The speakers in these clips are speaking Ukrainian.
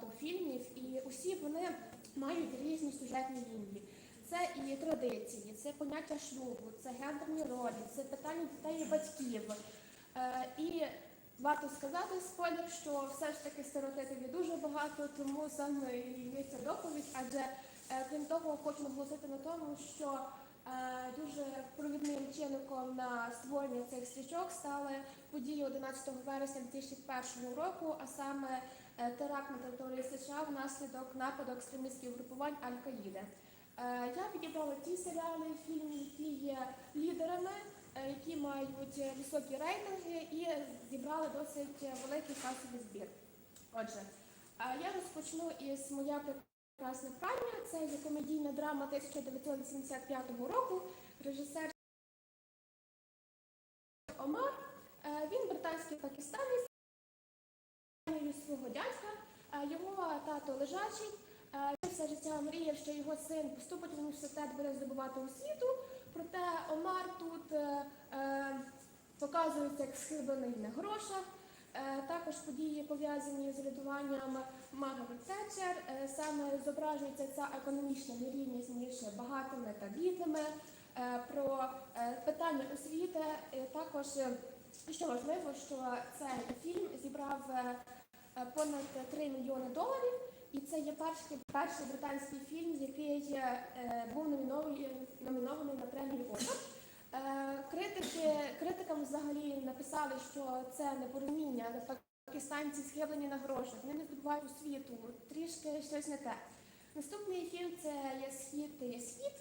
багато фільмів, і усі вони мають різні сюжетні лінії. Це і традиції, це поняття шлюбу, це гендерні ролі, це питання дітей і батьків. Е, і варто сказати спойлер, що все ж таки стереотипів є дуже багато, тому саме є ця доповідь, адже е, крім того, хочу наголосити на тому, що дуже провідним чинником на створення цих стрічок стали події 11 вересня 2001 року, а саме е, теракт на території США внаслідок нападу екстремістських групувань Аль-Каїди. Е, Я підібрала ті серіали, фільми, які є лідерами, е, які мають високі рейтинги і зібрали досить великий касовий збір. Отже, е, я розпочну із моя прекрасна прання. Це є комедійна драма 1985 року. Режисер Омар. Е, Він британський пакистанець свого дядька. Е, Його тато лежачий. Е, Він все життя мріяв, що його син поступить в університет, буде здобувати освіту. Проте Омар тут показується як схиблений на грошах. Е, Також події пов'язані з рятуванням Маргарет Тетчер. Е, Саме зображується ця економічна нерівність між багатими та бідними. Е, Про питання освіти також що важливо, що цей фільм зібрав понад 3 мільйони доларів, і це є перший, перший британський фільм, який був номінований, номінований на премію Оскар. Е, Критики, критикам взагалі написали, що це непорозуміння, пакистанці схиблені на грошах, вони не здобувають освіту, трішки щось не те. Наступний фільм це є схід, є схід.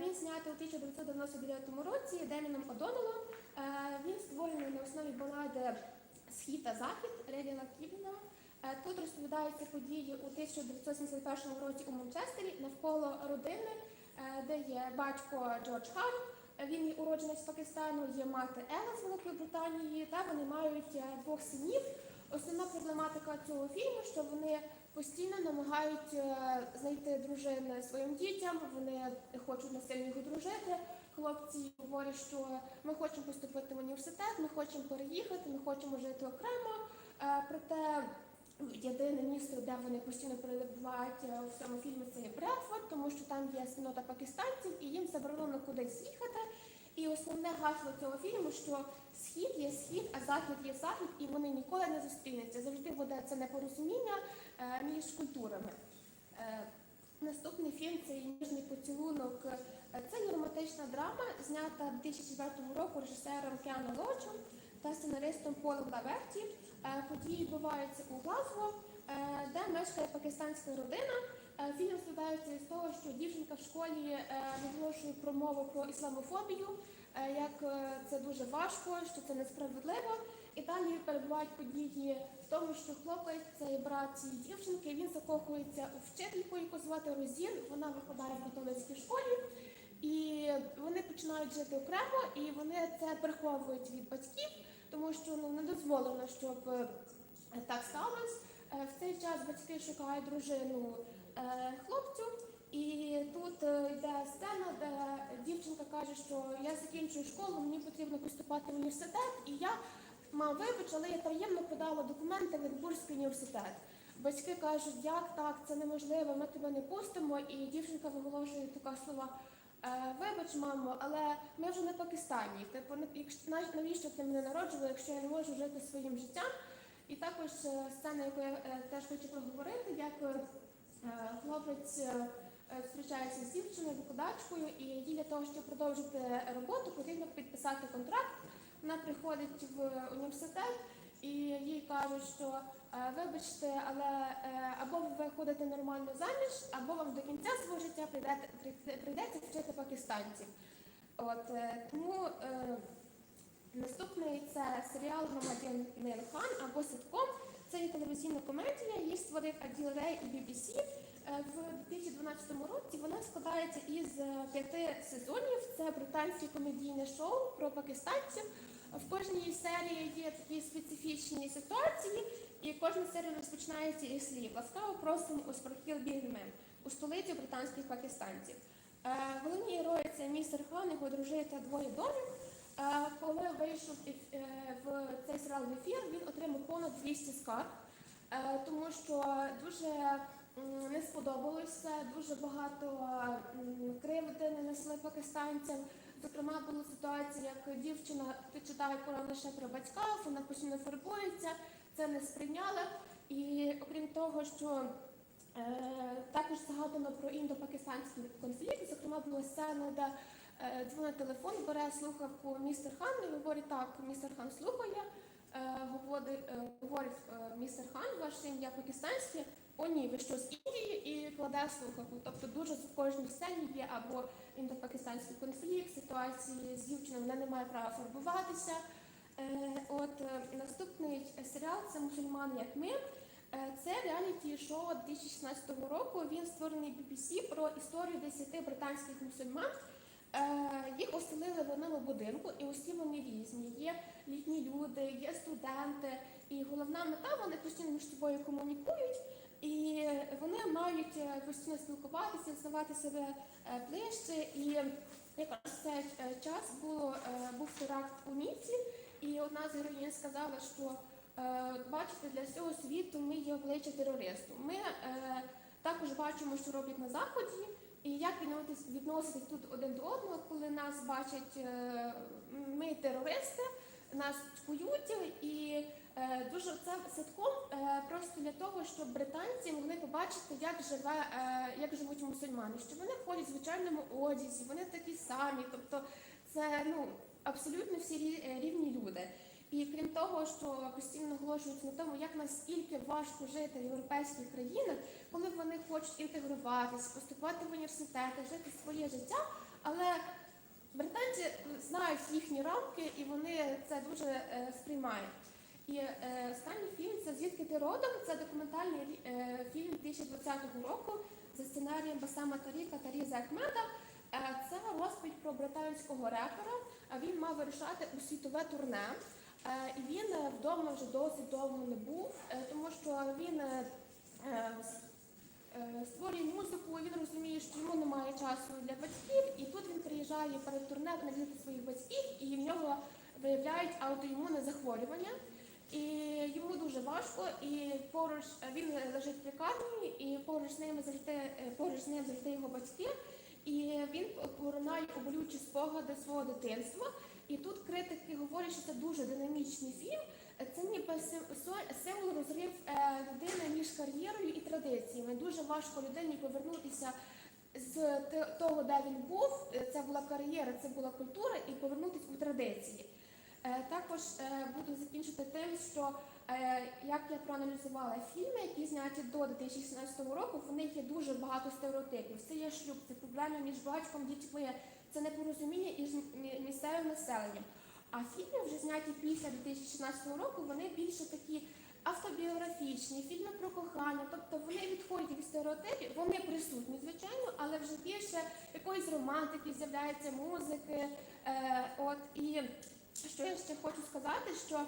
Він знятий у 1999 році Деміном Одоналом. Е, Він створений на основі балади Схід та Захід Ревіла Кібіна. Е, Тут розповідаються події у 1971 році у Манчестері навколо родини, де є батько Джордж Хан. Він уродженець Пакистану, є мати Ела з Великої Британії, та вони мають е, двох синів. Основна проблематика цього фільму, що вони постійно намагають е, знайти дружини своїм дітям, вони хочуть насильно їх одружити. Хлопці говорять, що ми хочемо поступити в університет, ми хочемо переїхати, ми хочемо жити окремо. Е, Проте єдине місто, де вони постійно перебувають е, в цьому фільмі, це є Бредфорд, тому що там є спільнота пакистанців, і їм заборонено кудись їхати. І основне гасло цього фільму, що схід є схід, а захід є захід, і вони ніколи не зустрінуться. Завжди буде це непорозуміння е, між культурами. Е, Наступний фільм це ніжний поцілунок. Е, Це романтична драма, знята 2004 року режисером Кіану Лочем та сценаристом Полом Лаверті. Е, Події відбуваються у Глазго, е, де мешкає пакистанська родина. Е, Фільм складається із того, що дівчинка в школі виголошує промову про ісламофобію, як це дуже важко, що це несправедливо. І далі перебувають події в тому, що хлопець, цей брат цієї дівчинки, він закохується у вчительку, яку звати Розін. Вона викладає в католицькій школі. І вони починають жити окремо, і вони це приховують від батьків, тому що ну не дозволено, щоб е, так сталося. Е, В цей час батьки шукають дружину е, хлопцю, і тут йде сцена, де дівчинка каже, що я закінчую школу, мені потрібно поступати в університет, і я мав вибач, але я таємно подала документи в Единбурзький університет. Батьки кажуть, як так, це неможливо, ми тебе не пустимо, і дівчинка виголошує така слова. «Е, Вибач, мамо, але ми вже не Пакистані. Типу, навіщо ти мене народжувала, якщо я не можу жити своїм життям? І також е, сцена, яку я е, теж хочу проговорити, як хлопець зустрічається з дівчиною, викладачкою, і їй для того, щоб продовжити роботу, потрібно підписати контракт. Вона приходить в університет і їй кажуть, що е, вибачте, але е, або ви виходите нормально заміж, або вам до кінця свого життя прийдеться вчити пакистанців. От е, тому наступний це серіал Громадянин Хан або ситком. Це є телевізійна комедія, її створив Аділ Рей і BBC. В 2012 році вона складається із п'яти сезонів. Це британське комедійне шоу про пакистанців. В кожній серії є такі специфічні ситуації, і кожна серія розпочинається із слів. Ласкаво просимо у Спархіл Біргмен у столиці британських пакистанців. Е, Головні герої це містер Хан, його дружина двоє доньок. Е, Коли вийшов е, в цей серіал в ефір, він отримав понад 200 скарг. тому що дуже не сподобалося, дуже багато кривди нанесли пакистанцям. Зокрема, була ситуація, як дівчина читає Коран лише про батька, вона постійно фарбується, це не сприйняли. І окрім того, що е, також згадано про індо-пакистанський конфлікт, зокрема була сцена, де е, дзвонить телефон, бере слухавку містер Хан і говорить так, містер Хан слухає, е, говорить, е, говорить е, містер Хан, ваше ім'я пакистанське, о ні, ви що з Індії і кладе слухавку. Тобто дуже в кожній сцені є або індо-пакистанський конфлікт, ситуації з дівчиною, вона не має права фарбуватися. Е, От е, наступний серіал це мусульмани як ми. Е, Це реаліті шоу 2016 року. Він створений BBC про історію 10 британських мусульман. Е, Їх оселили в одному будинку, і усі вони різні. Є літні люди, є студенти. І головна мета вони постійно між собою комунікують, і вони мають е, постійно спілкуватися, знавати себе е, ближче. І якраз цей е, час було, був теракт у Ніці, і одна з героїнь сказала, що бачите, для всього світу ми є обличчя терористу. Ми також бачимо, що роблять на заході, і як відноситись тут один до одного, коли нас бачать ми терористи, нас цькують, і дуже це садком е, просто для того, щоб британці могли побачити, як живе, е, як живуть мусульмани, що вони ходять в звичайному одязі, вони такі самі, тобто це ну абсолютно всі е, рівні люди. І крім того, що постійно наголошують на тому, як наскільки важко жити в європейських країнах, коли вони хочуть інтегруватися, поступати в університети, жити своє життя, але британці знають їхні рамки і вони це дуже е, сприймають. І е, останній фільм це звідки ти родом? Це документальний е, фільм 2020 року за сценарієм Басама Таріка та Різа Ахмеда. Е, це розповідь про британського репера. Він мав вирішати у світове турне. І він вдома вже досить довго не був, тому що він створює музику, він розуміє, що йому немає часу для батьків, і тут він приїжджає перед турне навідати своїх батьків, і в нього виявляють аутоімунне захворювання. Важко, і поруч е, він лежить в лікарні, і поруч з ними завжди е, поруч з ним завжди його батьки. І він поринає болючі спогади свого дитинства. І тут критики говорять, що це дуже динамічний фільм. Це ніби сим- символ розрив е, людини між кар'єрою і традиціями. Дуже важко людині повернутися з того, де він був. Це була кар'єра, це була культура, і повернутися у традиції. Також буду закінчити тим, що як я проаналізувала фільми, які зняті до 2016 року, в них є дуже багато стереотипів. Це є шлюб, це проблеми між батьком, дітьми, це непорозуміння із місцевим населенням. А фільми вже зняті після 2016 року, вони більше такі автобіографічні, фільми про кохання, тобто вони відходять від стереотипів, вони присутні, звичайно, але вже більше якоїсь романтики, з'являється музики. Е, ще хочу сказати, що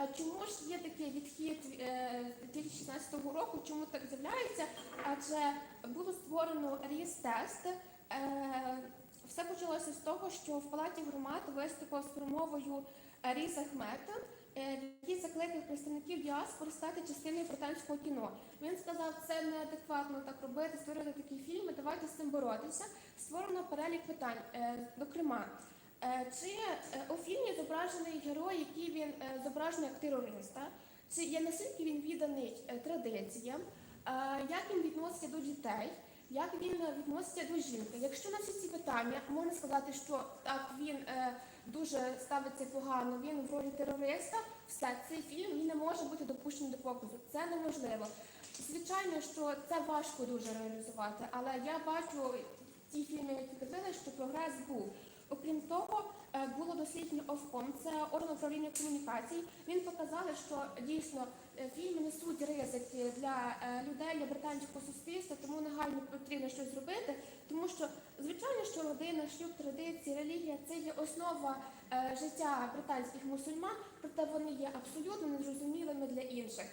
е, чому ж є такий відхід е, 2016 року, чому так з'являється? Адже було створено ріс-тест. Е, все почалося з того, що в палаті громад виступив з промовою е, Різ Ахмед, е, в якій закликав представників діаспори стати частиною британського кіно. Він сказав, це неадекватно так робити, створити такі фільми, давайте з цим боротися. Створено перелік питань, е, зокрема. Е, Чи е, у фільмі зображений герой, який він е, зображений як терориста? Чи є наскільки він відданий е, традиціям? Е, Як він відноситься до дітей? Як він е, відноситься до жінки? Якщо на всі ці питання можна сказати, що так він е, дуже ставиться погано, він в ролі терориста, все цей фільм він не може бути допущений до показу. Це неможливо. Звичайно, що це важко дуже реалізувати, але я бачу ті фільми, які казали, що прогрес був. Окрім того, е, було дослідження Ofcom, це орган управління комунікацій. Він показали, що дійсно е, фільми несуть ризики для е, людей, для британського суспільства, тому негайно потрібно щось зробити. Тому що звичайно, що родина, шлюб, традиції, релігія це є основа життя британських мусульман, проте вони є абсолютно незрозумілими для інших.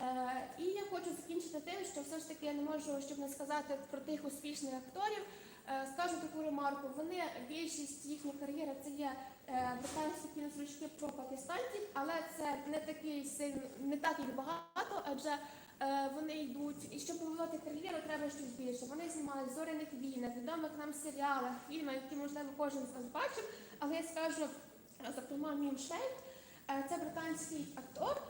Е, і я хочу закінчити тим, що все ж таки я не можу, щоб не сказати про тих успішних акторів. Е, Скажу таку ремарку. Вони більшість їхньої кар'єри це є е, британські кінострічки про пакистанців, але це не такий сильно, не так їх багато, адже вони йдуть, і щоб побудувати кар'єру, треба щось більше. Вони знімали в зоряних війнах, відомих нам серіалах, фільмах, які можливо кожен з вас бачив. Але я скажу, зокрема, Мім Шейх, е, це британський актор.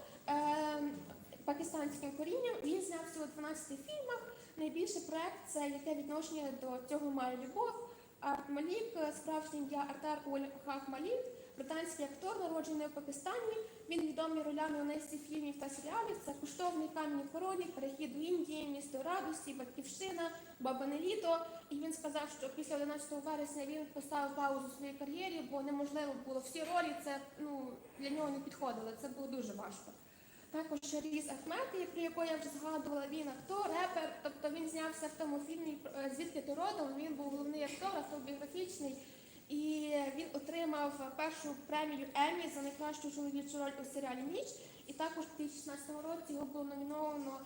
Пакистанським корінням він зняв всього 12 фільмах. Найбільший проект це яке відношення до цього має любов. Арт Малік, е, справжнє ім'я Артар Хак Малік, британський актор, народжений в Пакистані. Він відомий ролями у низці фільмів та серіалів. Це коштовний камінь у короні, перехід до Індії, місто радості, батьківщина, баба Неліто. І він сказав, що після 11 вересня він поставив паузу своїй кар'єрі, бо неможливо було всі ролі. Це ну для нього не підходило. Це було дуже важко. Також Різ Ахмед, про якого я вже згадувала, він актор, репер, тобто він знявся в тому фільмі е, Звідки ти родом. Він був головний актор, автобіографічний, і він отримав першу премію Еммі за найкращу чоловічу роль у серіалі Ніч. І також у 2016 році його було номіновано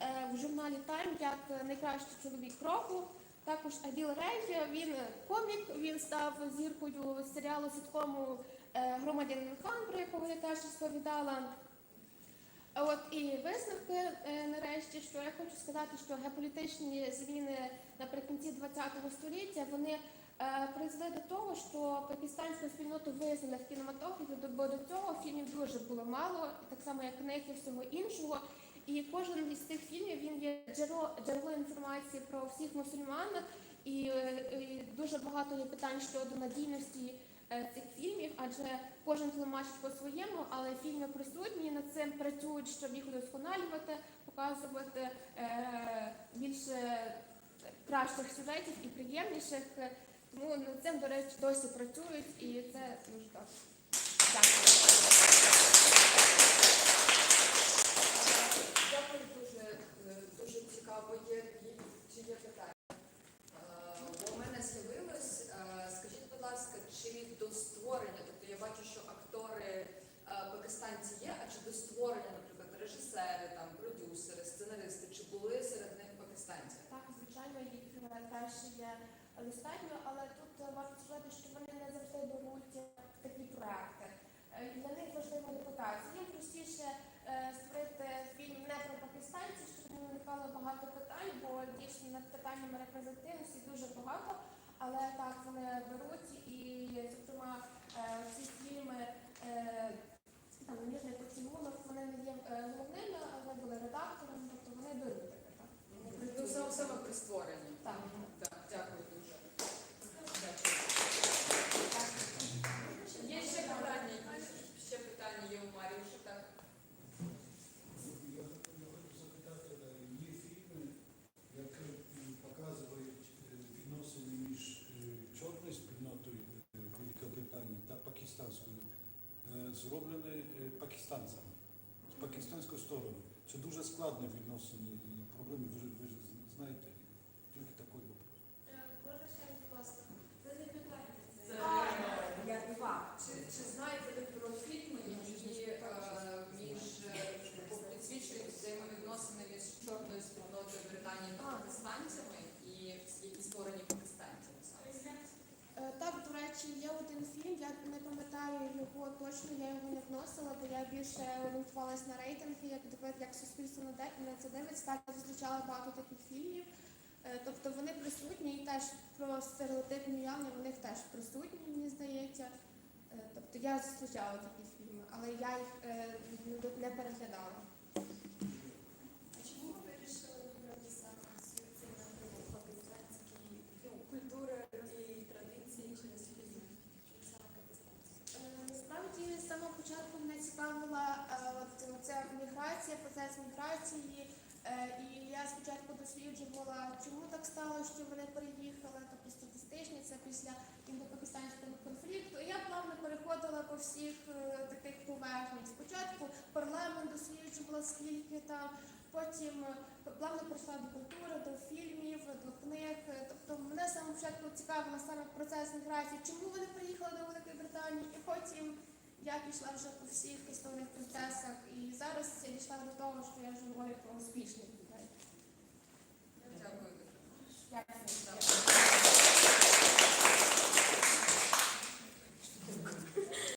е, в журналі Time як найкращий чоловік року. Також Аділ Рей, він комік, він став зіркою серіалу ситкому е, Громадянин Хан, про якого я теж розповідала. От і висновки е, нарешті, що я хочу сказати, що геополітичні зміни наприкінці ХХ століття вони е, призвели до того, що пакистанську спільноту визнали в кінематографі, бо до цього фільмів дуже було мало, так само як книг і всього іншого. І кожен із цих фільмів він є джерело, джерело інформації про всіх мусульман, і, е, і дуже багато є питань щодо надійності цих фільмів, адже кожен тлумачить по-своєму, але фільми присутні над цим працюють, щоб їх удосконалювати, показувати е, більше кращих сюжетів і приємніших. Тому над цим, до речі, досі працюють, і це дуже добре. Дякую. Дуже, е, дуже цікаво. Є чи є питання? Е, бо у мене з'явилось. е, Скажіть, будь ласка, чи до створення, тобто я бачу, що актори е, пакистанці є, а чи до створення, наприклад, режисери, там продюсери, сценаристи, чи були серед них пакистанці? Так, звичайно, їх теж є достатньо, але тут е, варто сказати, що вони не завжди беруть е, такі проекти. Для них важлива репутація. Їм простіше створити фільм не про пакистанців, щоб не виникало багато питань, бо дійсно над питаннями репрезентативності дуже багато. Але так вони беруть і, зокрема, е, ці фільми. е, Там ніжний поцілунок, вони не є е, головними, але редакторами, тобто вони беруть таке. Так. Ну, саме, саме при створенні. Так. Так, дякую дуже. Дякую. Є ще питання? Ще питання є у Марії, так? Я хочу запитати, е, фільми, які показують відносини між чорною спільнотою Великобританії та пакистанською, зроблені е, пакистанцями, з пакистанської сторони. Це дуже складні відносини і проблеми, ви, ж- ви ж знаєте, тільки такий вопрос. Можна ще раз, будь ласка? Це не питання. Це я два. Чи, чи знаєте ви про фільми, які е, між е, підсвічують взаємовідносини між чорною спільнотою Британії та пакистанцями і які створені пакистанцями саме? Е, Речі, є один фільм, я не пам'ятаю його точно, я його не вносила, бо я більше орієнтувалась на рейтинги, як як суспільство на це дивиться. Так, я зустрічала багато таких фільмів. Е, Тобто вони присутні і теж про стереотипні уявлення в них теж присутні, мені здається. Е, Тобто я зустрічала такі фільми, але я їх е, не переглядала. місяця після індопакистанського конфлікту. І я плавно переходила по всіх е, таких поверхнях. Спочатку парламент досліджувала скільки там, потім е, плавно прийшла до культури, до фільмів, до книг. Е, тобто мене саме початку цікавила саме процес міграції, чому вони приїхали до Великої Британії, і потім. Я пішла вже по всіх історіях процесах і зараз я дійшла до того, що я вже говорю про успішних людей. Дякую. Дякую.